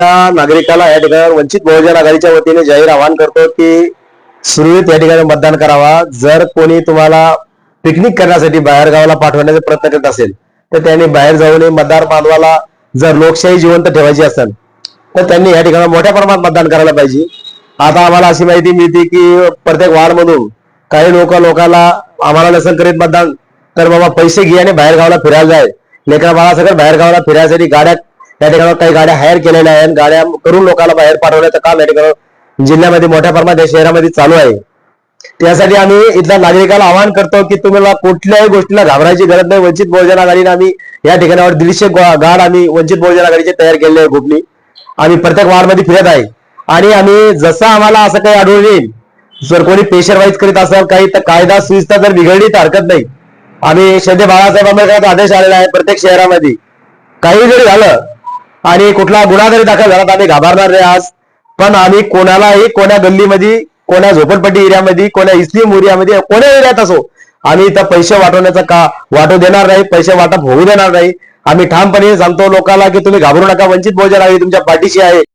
नागरिकाला या ठिकाणी वंचित बहुजन आघाडीच्या वतीने जाहीर आवाहन करतो की सुरळीत या ठिकाणी मतदान करावा. जर कोणी तुम्हाला पिकनिक करण्यासाठी बाहेर गावाला पाठवण्याचा प्रयत्न करत असेल तर त्यांनी बाहेर जाऊ नये मतदार बांधवाला जर लोकशाही जिवंत ठेवायची असेल तर त्यांनी या ठिकाणी मोठ्या प्रमाणात मतदान करायला पाहिजे. आता आम्हाला अशी माहिती मिळते की प्रत्येक वार्डमधून काही लोक लोकांना आम्हाला नसेल करीत मतदान तर बाबा पैसे घे आणि बाहेर गावाला फिरायला जाय. लेकरा बाळा सगळं बाहेर गावाला फिरायसाठी गाड्या या ठिकाणी काही गाड्या हायर केलेल्या आहेत. गाड्या करून लोकांना बाहेर पाठवण्याचं काम या ठिकाणी जिल्ह्यामध्ये मोठ्या प्रमाणात या शहरामध्ये चालू आहे. त्यासाठी आम्ही इथल्या नागरिकाला आवाहन करतो की तुम्हाला कुठल्याही गोष्टीला घाबरायची गरज नाही. वंचित बहुजन आघाडीने आम्ही या ठिकाणावर दीडशे गाड आम्ही वंचित बहुजन आघाडीचे तयार केलेले आहे ग्रुपनी आम्ही प्रत्येक वार्डमध्ये फिरत आहे. आणि आम्ही जसं आम्हाला असं काही आढळून येईल जर कोणी पेशर वाईज करीत असाल काही तर कायदा सुविस्ता जर बिघडली तर हरकत नाही. आम्ही श्रद्धे बाळासाहेब आंबेडकरांचा आदेश आलेला आहे प्रत्येक शहरामध्ये. काही जरी झालं आणि कुठला गुन्हा जरी दाखल झाला तर आम्ही घाबरणार नाही आज. पण आम्ही कोणालाही कोण्या गल्लीमध्ये कोण्या झोपडपट्टी एरियामध्ये कोण्या इस्लिम एरियामध्ये कोण्या एरियात असो आम्ही इथं पैसे वाटवण्याचा का वाटू देणार नाही पैसे वाटप होऊ देणार नाही. आम्ही ठामपणे सांगतो लोकांना की तुम्ही घाबरू नका वंचित बहुजन आहे तुमच्या पाठीशी आहे.